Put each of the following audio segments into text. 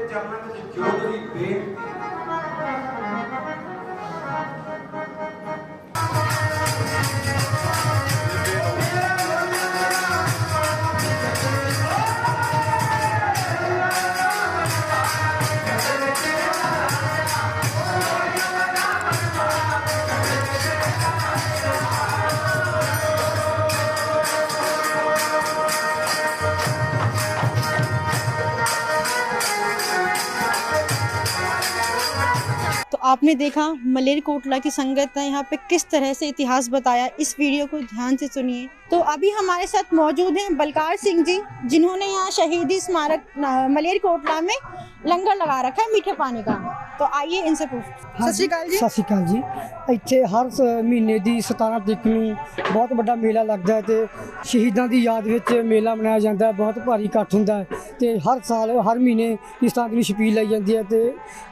gente chamando de e Ribeiro. आपने देखा मलेरकोटला की संगत ने यहाँ पे किस तरह से इतिहास बताया इस वीडियो को ध्यान से सुनिए तो अभी हमारे साथ मौजूद हैं बलकार सिंह जी जिन्होंने यहाँ शहीदी स्मारक अ, मलेरकोटला में लंगर लगा रखा है मीठे पानी का तो आइए इनसे पूछ सत श्री अकाल जी ਸਤਿ ਸ਼੍ਰੀ ਅਕਾਲ ਜੀ ਇੱਥੇ ਹਰ ਸ- ਮਹੀਨੇ ਦੀ 17 ਤਰੀਕ ਨੂੰ ਬਹੁਤ ਵੱਡਾ ਮੇਲਾ ਲੱਗਦਾ ਹੈ ਤੇ ਸ਼ਹੀਦਾਂ ਦੀ ਯਾਦ ਵਿੱਚ ਮੇਲਾ ਮਨਾਇਆ ਜਾਂਦਾ ਹੈ ਬਹੁਤ ਭਾਰੀ ਇਕੱਠ ਹੁੰਦਾ ਹੈ ਤੇ ਹਰ ਸਾਲ ਹਰ ਮਹੀਨੇ ਇਸ ਤਰ੍ਹਾਂ ਦੀ ਛਪੀਲ ਲਈ ਜਾਂਦੀ ਹੈ ਤੇ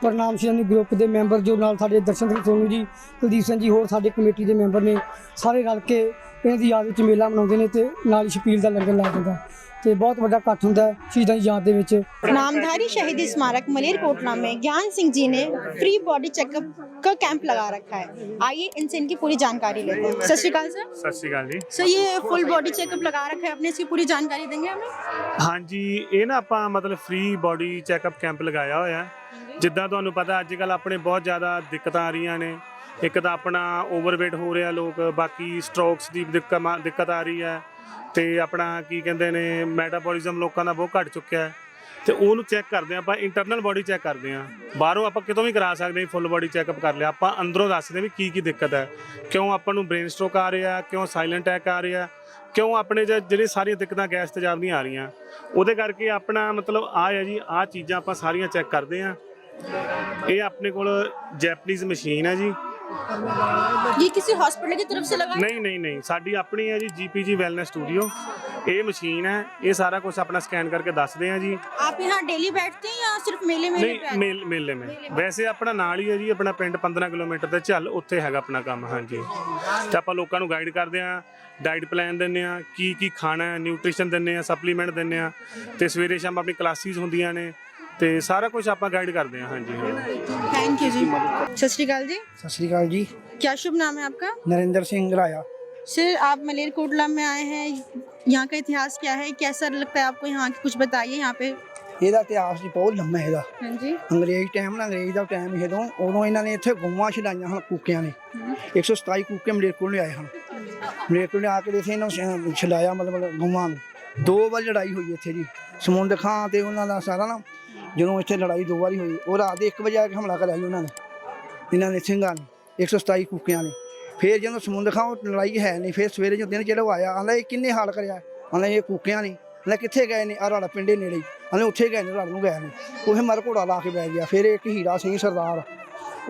ਪ੍ਰਣਾਮ ਸ਼੍ਰੋਮਣੀ ਗਰੁੱਪ ਦੇ ਮੈਂਬਰ ਜੋ ਨਾਲ ਸਾਡੇ ਦਰਸ਼ਨ ਸਿੰਘ ਸੋਨੂ ਜੀ ਕੁਲਦੀਪ ਸਿੰਘ ਜੀ ਹੋਰ ਸਾਡੇ ਕਮੇਟੀ ਦੇ ਮੈਂਬਰ ਨੇ ਸਾਰੇ ਰਲ ਕੇ ਇਹਨਾਂ ਦੀ ਯਾਦ ਵਿੱਚ ਮੇਲਾ ਮਨਾਉਂਦੇ ਨੇ ਤੇ ਨਾਲ ਹੀ ਛਪੀਲ ਦਾ ਲੰਗਰ ਲਾਇਆ ਜਾਂਦਾ ਤੇ ਬਹੁਤ ਵੱਡਾ ਇਕੱਠ ਹੁੰਦਾ ਹੈ ਸ਼ਹੀਦਾਂ ਦੀ ਯਾਦ ਦੇ ਵਿੱਚ नामधारी शहीदी स्मारक मलेरकोटला में ज्ञान सिंह जी ने फ्री बॉडी चेकअप का कैंप लगा रखा है आइए इनसे इनकी पूरी जानकारी लेते हैं सत श्री अकाल सर ਸਤਿ ਸ਼੍ਰੀ ਅਕਾਲ ਜੀ सर ये फुल बॉडी चेकअप लगा रखा है आपने इसकी पूरी जानकारी देंगे हमें ਹਾਂਜੀ ਇਹ ਨਾ ਆਪਾਂ ਮਤਲਬ ਫ੍ਰੀ ਬਾਡੀ ਚੈੱਕਅਪ ਕੈਂਪ ਲਗਾਇਆ ਹੋਇਆ ਹੈ। ਜਿੱਦਾਂ ਤੁਹਾਨੂੰ ਪਤਾ ਅੱਜ ਕੱਲ ਆਪਣੇ ਬਹੁਤ ਜ਼ਿਆਦਾ ਦਿੱਕਤਾਂ ਆ ਰਹੀਆਂ ਨੇ ਇੱਕ ਤਾਂ ਆਪਣਾ ਓਵਰਵੇਟ ਹੋ ਰਿਹਾ ਲੋਕ ਬਾਕੀ ਸਟ੍ਰੋਕਸ ਦੀ ਦਿੱਕਤ ਮਾ- ਦਿੱਕਤ ਆ ਰਹੀ ਹੈ ਤੇ ਆਪਣਾ ਕੀ ਕਹਿੰਦੇ ਨੇ ਮੈਟਾਬੋਲਿਜ਼ਮ ਲੋਕਾਂ ਦਾ ਬਹੁਤ ਘਟ ਚੁੱਕਿਆ ਹੈ। ਤੇ ਉਹਨੂੰ ਚੈੱਕ ਕਰਦੇ ਹਾਂ, ਆਪਾਂ ਇੰਟਰਨਲ ਬਾਡੀ ਚੈੱਕ ਕਰਦੇ ਹਾਂ। ਬਾਹਰੋਂ ਆਪਾਂ ਕਿਤੋਂ ਵੀ ਕਰਾ ਸਕਦੇ ਹਾਂ ਫੁੱਲ ਬਾਡੀ ਚੈੱਕਅਪ ਕਰ ਲਿਆ। ਆਪਾਂ ਅੰਦਰੋਂ ਦੱਸਦੇ ਹਾਂ ਵੀ ਕੀ ਕੀ ਦਿੱਕਤ ਹੈ। ਕਿਉਂ ਆਪਾਂ ਨੂੰ ਬ੍ਰੇਨ ਸਟ੍ਰੋਕ ਆ ਰਿਹਾ, ਕਿਉਂ ਸਾਇਲੈਂਟ ਅਟੈਕ ਆ ਰਿਹਾ, ਕਿਉਂ ਆਪਣੇ ਜ- ਜਿਹੜੇ ਸਾਰੀਆਂ ਦਿੱਕਤਾਂ ਗੈਸ ਤੇਜ਼ਾਬ ਦੀਆਂ ਆ ਰਹੀਆਂ। ਉਹਦੇ ਕਰਕੇ ਆਪਣਾ ਮਤਲਬ ਆ ਹੈ ਜੀ ਆ ਚੀਜ਼ਾਂ ਆਪਾਂ ਸਾਰੀਆਂ ਚੈੱਕ ਕਰਦੇ ਆ ਇਹ ਆਪਣੇ ਕੋਲ ਜੈਪਨੀਜ਼ ਮਸ਼ੀਨ ਹੈ ਜੀ। ये किसी हॉस्पिटल की तरफ से लगा है? ਨਹੀਂ ਨਹੀਂ ਨਹੀਂ ਸਾਡੀ ਆਪਣੀ ਹੈ ਜੀ ਜੀਪੀਜੀ ਵੈਲਨੈਸ ਸਟੂਡੀਓ ਇਹ ਮਸ਼ੀਨ ਹੈ ਇਹ ਸਾਰਾ ਕੁਝ ਆਪਣਾ ਸਕੈਨ ਕਰਕੇ ਦੱਸਦੇ ਆ ਜੀ आप यहाँ डेली बैठते हैं या सिर्फ मेले में ਨਹੀਂ ਮੇਲ ਮੇਲੇ ਮੇ ਵੈਸੇ ਆਪਣਾ ਨਾਲ ਹੀ ਹੈ ਜੀ ਆਪਣਾ ਪਿੰਡ 15 ਕਿਲੋਮੀਟਰ ਤੇ ਚੱਲ ਉੱਥੇ ਹੈਗਾ ਆਪਣਾ ਕੰਮ ਹਾਂਜੀ ਤੇ ਆਪਾਂ ਲੋਕਾਂ ਨੂੰ ਗਾਈਡ ਕਰਦੇ ਆ ਡਾਈਟ ਪਲਾਨ ਦਿੰਨੇ ਆ ਕੀ ਕੀ ਖਾਣਾ ਹੈ ਨਿਊਟ੍ਰੀਸ਼ਨ ਦਿੰਨੇ ਆ ਸਪਲੀਮੈਂਟ ਦਿੰਨੇ ਆ ਤੇ ਸਵੇਰੇ ਸ਼ਾਮ ਆਪਣੀ ਕਲਾਸਿਸ ਹੁੰਦੀਆਂ ਨੇ ਤੇ ਸਾਰਾ ਕੁਝ ਆਪਾਂ ਗਾਈਡ ਕਰਦੇ ਆ ਹਾਂਜੀ ਹਾਂ थैंक यू जी सत श्री अकाल जी ਸਤਿ ਸ਼੍ਰੀ ਅਕਾਲ ਜੀ क्या शुभ नाम है आपका ਨਰਿੰਦਰ ਸਿੰਘ ਰਾਇਆ सर आप मलेरकोटला में आए हैं यहाँ का इतिहास क्या है कैसा लगता है आपको यहाँ की कुछ बताइए यहाँ पे ਇਹਦਾ ਇਤਿਹਾਸ ਜੀ ਬਹੁਤ ਲੰਮਾ ਹੈ ਇਹਦਾ हाँ जी ਅੰਗਰੇਜ਼ ਟਾਈਮ ਨਾਲ ਅੰਗਰੇਜ਼ ਦਾ ਟਾਈਮ ਸੀ ਉਦੋਂ ਉਦੋਂ ਇਹਨਾਂ ਨੇ ਇੱਥੇ ਗਊਆਂ ਛਡਾਈਆਂ ਹਨ ਕੂਕਿਆਂ ਨੇ 127 ਕੂਕੇ ਮਲੇਰਕੋਟ ਨੇ ਆਏ ਹਨ ਮਲੇਰਕੋਟ ਨੇ ਆ ਕੇ ਇੱਥੇ ਇਹਨਾਂ ਨੂੰ ਛ- ਛਡਾਇਆ ਮਤਲਬ ਗਊਆਂ ਨੂੰ ਦੋ ਵਾਰ ਲੜਾਈ ਹੋਈ ਇੱਥੇ ਜੀ ਸਮੁੰਦਰ ਖਾਂ ਤੇ ਉਹਨਾਂ ਦਾ ਸਾਰਾ ਨਾ ਜਦੋਂ ਇੱਥੇ ਲੜਾਈ ਦੋ ਵਾਰੀ ਹੋਈ, ਉਹ ਰਾਤ ਦੇ 1 ਵਜੇ ਆ ਕੇ ਹਮਲਾ ਕਰਿਆ ਜੀ ਉਹਨਾਂ ਨੇ, ਇਹਨਾਂ ਨੇ ਸਿੰਘਾਂ ਨੇ 127 ਕੂਕਿਆਂ ਨੇ। ਫਿਰ ਜਦੋਂ ਸਮੁੰਦਰ ਖਾਂ ਉਹ ਲੜਾਈ ਹੈ ਨਹੀਂ, ਫਿਰ ਸਵੇਰੇ ਜਦੋਂ ਦਿਨ ਚੜ੍ਹ ਆਇਆ ਆਂਦਾ ਇਹ ਕਿੰਨੇ ਹਾਲ ਕਰਿਆ? ਆਂਦਾ ਇਹ ਕੂਕਿਆਂ ਨੇ ਆਂਦਾ ਕਿੱਥੇ ਗਏ ਨੇ? ਆ ਰਾੜਾ ਪਿੰਡੇ ਨੇੜੇ ਹੀ। ਆਂਦਾ ਉੱਥੇ ਗਏ ਨੇ, ਰਾੜ ਨੂੰ ਗਏ ਨੇ। ਉਹ ਮਰ ਘੋੜਾ ਲਾ ਕੇ ਬਹਿ ਗਿਆ। ਫਿਰ ਇੱਕ ਹੀਰਾ ਸਿੰਘ ਸਰਦਾਰ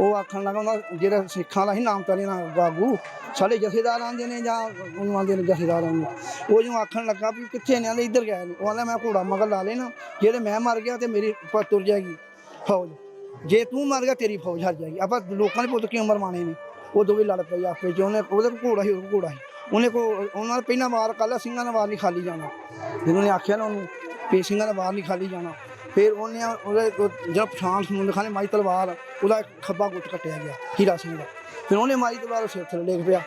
ਉਹ ਆਖਣ ਲੱਗਾ ਉਹਨਾਂ ਜਿਹੜਾ ਸਿੱਖਾਂ ਦਾ ਹੀ ਨਾਮ ਤਾਂ ਨਾ ਬਾਗੂ ਸਾਡੇ ਜਥੇਦਾਰ ਆਂਦੇ ਨੇ ਜਾਂ ਉਹਨੂੰ ਆਂਦੇ ਨੇ ਜਥੇਦਾਰ ਆਂਦੇ ਉਹ ਜਿਉਂ ਆਖਣ ਲੱਗਾ ਵੀ ਕਿੱਥੇ ਨੇ ਆਂਦੇ ਇੱਧਰ ਗਏ ਨੇ। ਉਹ ਆਂਦਾ ਮੈਂ ਘੋੜਾ ਮਗਰ ਲਾ ਲੈਣਾ, ਜਿਹੜੇ ਮੈਂ ਮਰ ਗਿਆ ਤੇ ਮੇਰੀ ਪ- ਤੁਰ ਜਾਏਗੀ ਫੌਜ। ਜੇ ਤੂੰ ਮਰ ਗਿਆ, ਤੇਰੀ ਫੌਜ ਹਰ ਜਾਏਗੀ। ਆਪਾਂ ਲੋਕਾਂ ਦੇ ਪੁੱਤ ਕਿਉਂ ਮਰਵਾਣੇ ਨੇ? ਉਹ ਦੋਵੇਂ ਲੜ ਪਏ ਆਪੇ ਚ। ਉਹਨੇ ਉਹਦਾ ਘੋੜਾ ਸੀ ਉਹ ਕੋਲ ਘੋੜਾ ਸੀ। ਉਹਨੇ ਕੋ ਉਹਨਾਂ ਨੇ ਪਹਿਲਾਂ ਵਾਰ ਕੱਲਾ ਸਿੰਘਾਂ ਦਾ ਵਾਰ ਨਹੀਂ ਖਾਲੀ ਜਾਣਾ। ਜਦੋਂ ਉਹਨੇ ਆਖਿਆ ਨਾ ਉਹਨੂੰ ਵੀ ਸਿੰਘਾਂ ਦਾ ਵਾਰ ਨਹੀਂ ਖਾਲੀ ਜਾਣਾ। ਫਿਰ ਉਹਨੇ ਉਹਦੇ ਜਿਹੜਾ ਪਛਾਣ ਸਮੁੰਦਰ ਖਾਨੇ ਮਾਰੀ ਤਲਵਾਰ, ਉਹਦਾ ਖੱਬਾ ਗੁੱਟ ਕੱਟਿਆ ਗਿਆ, ਹੀਰਾ ਸਿੰਘ ਦਾ। ਫਿਰ ਉਹਨੇ ਮਾਰੀ ਤਲਵਾਰ ਸਿਰ ਥੱਲੇ ਡੇਗ ਪਿਆ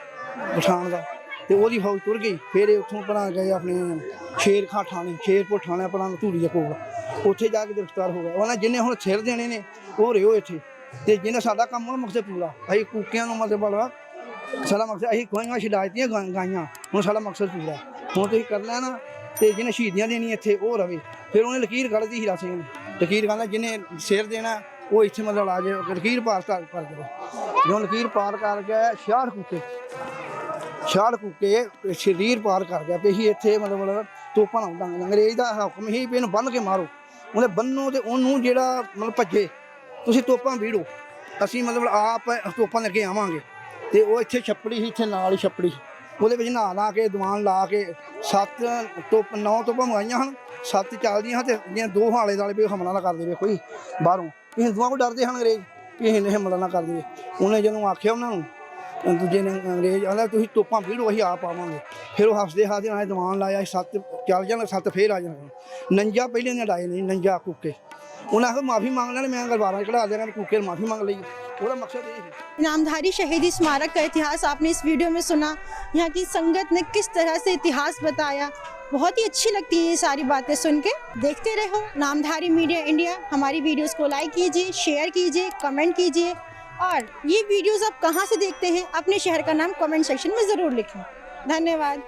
ਪਛਾਣ ਦਾ ਤੇ ਉਹਦੀ ਫੌਜ ਤੁਰ ਗਈ। ਫਿਰ ਇਹ ਉੱਥੋਂ ਪਰਾਂ ਗਏ ਆਪਣੇ ਸ਼ੇਰਖਾ ਥਾਣੇ, ਸ਼ੇਰਪੁਰ ਥਾਣੇ ਪਰਾਂ ਧੂੜੀ ਦੇ ਕੋਲ। ਉੱਥੇ ਜਾ ਕੇ ਗ੍ਰਿਫਤਾਰ ਹੋ ਗਿਆ ਉਹਨਾਂ ਜਿਹਨੇ ਹੁਣ ਸਿਰ ਦੇਣੇ ਨੇ, ਉਹ ਰਿਓ ਇੱਥੇ। ਤੇ ਜਿਹਨੇ ਸਾਡਾ ਕੰਮ ਉਹ ਮਕਸਦ ਪੂਰਾ। ਅਸੀਂ ਕੂਕਿਆਂ ਨੂੰ ਮਤਲਬ ਬੜਾ ਸਾਡਾ ਮਕਸਦ, ਅਸੀਂ ਗਾਈਆਂ ਛਡਾਇਤੀਆਂ ਗਾਈਆਂ। ਹੁਣ ਸਾਡਾ ਮਕਸਦ ਪੂਰਾ। ਹੁਣ ਤੁਸੀਂ ਕਰਨਾ ਨਾ ਤੇ ਜਿਹਨੇ ਸ਼ਹੀਦੀਆਂ ਦੇਣੀ ਇੱਥੇ, ਉਹ ਰਵੇ। ਫਿਰ ਉਹਨੇ ਲਕੀਰ ਕੱਢਦੀ ਹੀਰਾ ਸਿੰਘ ਨੇ। ਲਕੀਰ ਕਹਿੰਦਾ, ਜਿਹਨੇ ਸਿਰ ਦੇਣਾ, ਉਹ ਇੱਥੇ ਮਤਲਬ ਆ ਜਾਏ ਲਕੀਰ ਪਾਰ ਕਰ ਕਰ ਦਿਓ। ਜਦੋਂ ਲਕੀਰ ਪਾਰ ਕਰ ਗਿਆ, ਸ਼ਾਹ ਕੁੱਕੇ ਸ਼ਾਹ ਕੁੱਕੇ ਸ਼ਰੀਰ ਪਾਰ ਕਰ ਗਿਆ। ਵੀ ਅਸੀਂ ਇੱਥੇ ਮਤਲਬ ਤੋਪਾਂ ਲਾਉਂਦਾ ਅੰਗਰੇਜ਼ ਦਾ ਹੁਕਮ ਹੀ ਵੀ ਇਹਨੂੰ ਬੰਨ ਕੇ ਮਾਰੋ। ਉਹਨੇ ਬੰਨੋ ਤੇ ਉਹਨੂੰ ਜਿਹੜਾ ਮਤਲਬ ਭੱਜੇ, ਤੁਸੀਂ ਤੋਪਾਂ ਵੀੜੋ। ਅਸੀਂ ਮਤਲਬ ਆਪ ਤੋਪਾਂ ਲੈ ਕੇ ਆਵਾਂਗੇ। ਤੇ ਉਹ ਇੱਥੇ ਛੱਪੜੀ ਸੀ, ਇੱਥੇ ਨਾਲ ਹੀ ਛੱਪੜੀ ਸੀ। ਉਹਦੇ ਵਿੱਚ ਨਹਾ ਲਾ ਕੇ, ਦੀਵਾਨ ਲਾ ਕੇ ਸੱਤ ਤੋਪ ਨੌ ਤੋਪਾਂ ਮੰਗਾਈਆਂ ਹਨ, ਸੱਤ ਚੱਲਦੀਆਂ ਹਨ ਤੇ ਜਿਹੜੀਆਂ ਦੋ ਹਾਲੇ ਵਾਲੇ ਵੀ ਹਮਲਾ ਨਾ ਕਰ ਦੇਵੇ ਕੋਈ ਬਾਹਰੋਂ। ਇਹ ਹਿੰਦੂਆਂ ਕੋ ਡਰਦੇ ਹਨ ਅੰਗਰੇਜ਼ ਵੀ ਇਹ ਹਮਲਾ ਨਾ ਕਰ ਦੇਵੇ। ਉਹਨੇ ਜਦੋਂ ਆਖਿਆ ਉਹਨਾਂ ਨੂੰ ਦੂਜੇ ਨੇ ਅੰਗਰੇਜ਼ ਆਂਦਾ ਤੁਸੀਂ ਤੋਪਾਂ ਵੀੜੋ ਅਸੀਂ ਆਪ ਪਾਵਾਂਗੇ ਫਿਰ ਉਹ ਹੱਸਦੇ ਹੱਸਦੇ ਨਾਲ ਦੀਵਾਨ ਲਾਇਆ ਸੱਤ ਚੱਲ ਜਾਣ, ਸੱਤ ਫੇਰ ਆ ਜਾਣ। ਨੰਜਾ ਪਹਿਲੇ ਨੇ ਡਾਏ ਨਹੀਂ ਨੰਜਾ ਕੁੱਕੇ। ਉਹਨਾਂ ਆਖਿਆ, ਮਾਫੀ ਮੰਗ ਲੈਣ, ਮੈਂ ਗਲਵਾਰਾਂ ਕਢਾ ਦੇਣਾ ਕੁੱਕੇ ਮਾਫੀ ਮੰਗ ਲਈ। पूरा मकसद यही है। नामधारी शहीदी स्मारक का इतिहास आपने इस वीडियो में सुना। यहाँ की संगत ने किस तरह से इतिहास बताया? बहुत ही अच्छी लगती है ये सारी बातें सुन के। देखते रहो नामधारी मीडिया इंडिया। हमारी वीडियोस को लाइक कीजिए, शेयर कीजिए, कमेंट कीजिए। और ये वीडियोस आप कहाँ से देखते हैं? अपने शहर का नाम कमेंट सेक्शन में ज़रूर लिखें। धन्यवाद।